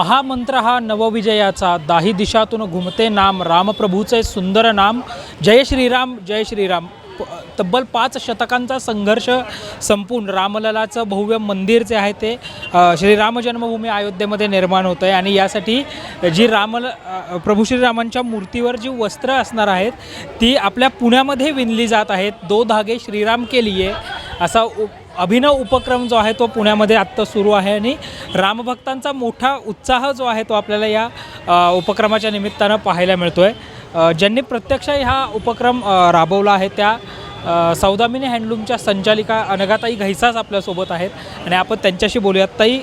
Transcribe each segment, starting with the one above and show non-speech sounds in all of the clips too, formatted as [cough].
महामंत्र हा नवविजयाचा. दाही दिशातून घुमते नाम. रामप्रभूचे सुंदर नाम. जय श्रीराम जय श्रीराम. तब्बल पाच शतकांचा संघर्ष संपून रामललाचं भव्य मंदिर जे आहे ते श्रीराम जन्मभूमी अयोध्येमध्ये निर्माण होतं आहे आणि यासाठी जी रामल प्रभू श्रीरामांच्या मूर्तीवर जी वस्त्र असणार आहेत ती आपल्या पुण्यामध्ये विणली जात आहेत. दो धागे श्रीराम के लिए. असा उ अभिनव उपक्रम जो आहे तो पुण्यामध्ये आत्ता सुरू आहे आणि रामभक्तांचा मोठा उत्साह जो आहे तो आपल्याला या उपक्रमाच्या निमित्तानं पाहायला मिळतो आहे ज्यांनी प्रत्यक्ष हा उपक्रम राबवला आहे त्या सौदामिनी हँडलूमच्या संचालिका अनघाताई घैसाच आपल्यासोबत आहेत आणि आपण त्यांच्याशी बोलूयात. ताई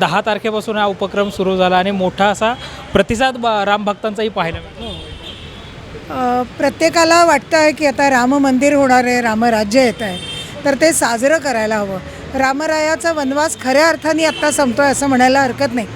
दहा तारखेपासून हा उपक्रम सुरू झाला आणि मोठा असा प्रतिसाद ब- रामभक्तांचाही पाहायला मिळतो. प्रत्येकाला वाटतं आहे की आता राम मंदिर होणार आहे रामराज्य येत आहे. तर ते साजरं करायला हवं. रामरायाचा वनवास खऱ्या अर्थाने आत्ता संपतो आहे असं म्हणायला हरकत नाही.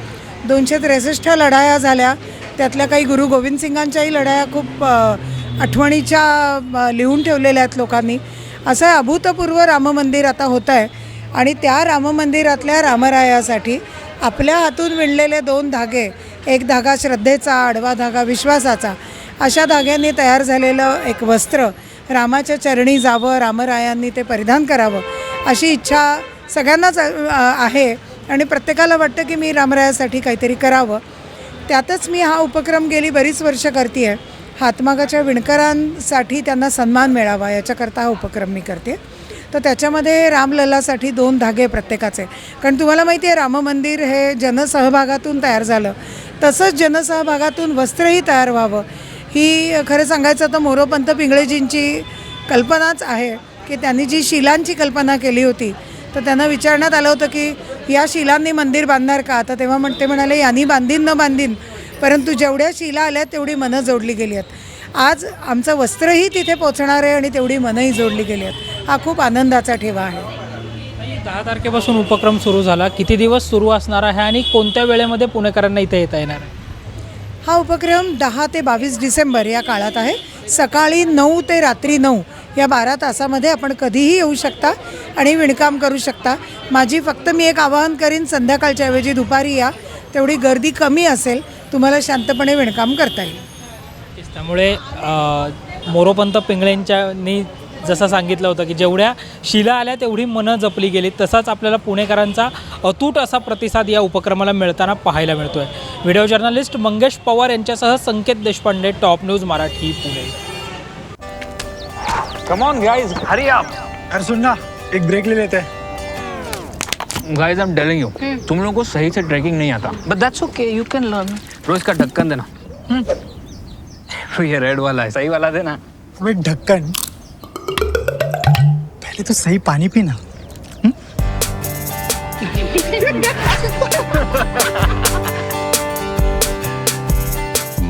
दोनशे त्रेसष्ट लढाया झाल्या. त्यातल्या काही गुरु गोविंद सिंगांच्याही लढाया खूप आठवणीच्या लिहून ठेवलेल्या आहेत लोकांनी. असं अभूतपूर्व राम मंदिर आता होतं आहे आणि त्या राम मंदिरातल्या रामरायासाठी आपल्या हातून विणलेले दोन धागे एक धागा श्रद्धेचा आडवा धागा विश्वासाचा अशा धाग्यांनी तयार झालेलं एक वस्त्र रामाच्या चरणी जावं रामरायांनी ते परिधान करावं अशी इच्छा सगळ्यांनाच आहे. आणि प्रत्येकाला वाटतं की मी रामरायासाठी काहीतरी करावं. त्यातच मी हा उपक्रम गेली बरीच वर्ष करते आहे हातमागाच्या विणकरांसाठी त्यांना सन्मान मिळावा याच्याकरता हा उपक्रम मी करते. तर त्याच्यामध्ये रामललासाठी दोन धागे प्रत्येकाचे. कारण तुम्हाला माहिती आहे राम मंदिर हे जनसहभागातून तयार झालं. तसंच जनसहभागातून वस्त्रही तयार व्हावं. ही खरं सांगायचं तर मोरोपंत पिंगळेजींची कल्पनाच आहे की त्यांनी जी शिलांची कल्पना केली होती तर त्यांना विचारण्यात आलं होतं की या शिलांनी मंदिर बांधणार का? तर तेव्हा म्हण ते म्हणाले यांनी बांधीन न बांधीन परंतु जेवढ्या शिला आल्या तेवढी मनं जोडली गेली आहेत. आज आमचं वस्त्रही तिथे पोचणार आहे आणि तेवढी मनंही जोडली गेली आहेत. हा खूप आनंदाचा ठेवा आहे. दहा तारखेपासून उपक्रम सुरू झाला. किती दिवस सुरू असणार आहे आणि कोणत्या वेळेमध्ये पुणेकरांना इथे येता येणार आहे? हा उपक्रम दहा ते बावीस डिसेंबर या काळात आहे. सकाळी नऊ ते रात्री नऊ या बारा तासामध्ये आपण कधीही येऊ शकता आणि विणकाम करू शकता. माझी फक्त मी एक आवाहन करीन संध्याकाळच्या ऐवजी दुपारी या. तेवढी गर्दी कमी असेल तुम्हाला शांतपणे विणकाम करता येईल. त्यामुळे मोरोपंत पिंगळेंच्यानी जसं सांगितलं होतं की जेवढ्या शिला आल्या तेवढी मनं जपली गेली. तसाच आपल्याला पुणेकरांचा अतूट असा प्रतिसाद या उपक्रमाला मिळताना पाहायला मिळतो आहे व्हिडिओ जर्नलिस्ट मंगेश पवार यांच्यासह Sanket Deshpande top news Marathi Pune. Come on guys hurry up अरे सुन ना एक ब्रेक ले लेते हैं. Guys I am telling you तुम लोगों को सही से ट्रैकिंग नहीं आता. But that's okay you can learn रोज का ढक्कन देना. हम्म। तो [laughs] ये रेड वाला है सही वाला देना. अबे ढक्कन. पहले तो सही पानी पीना. [laughs] [laughs]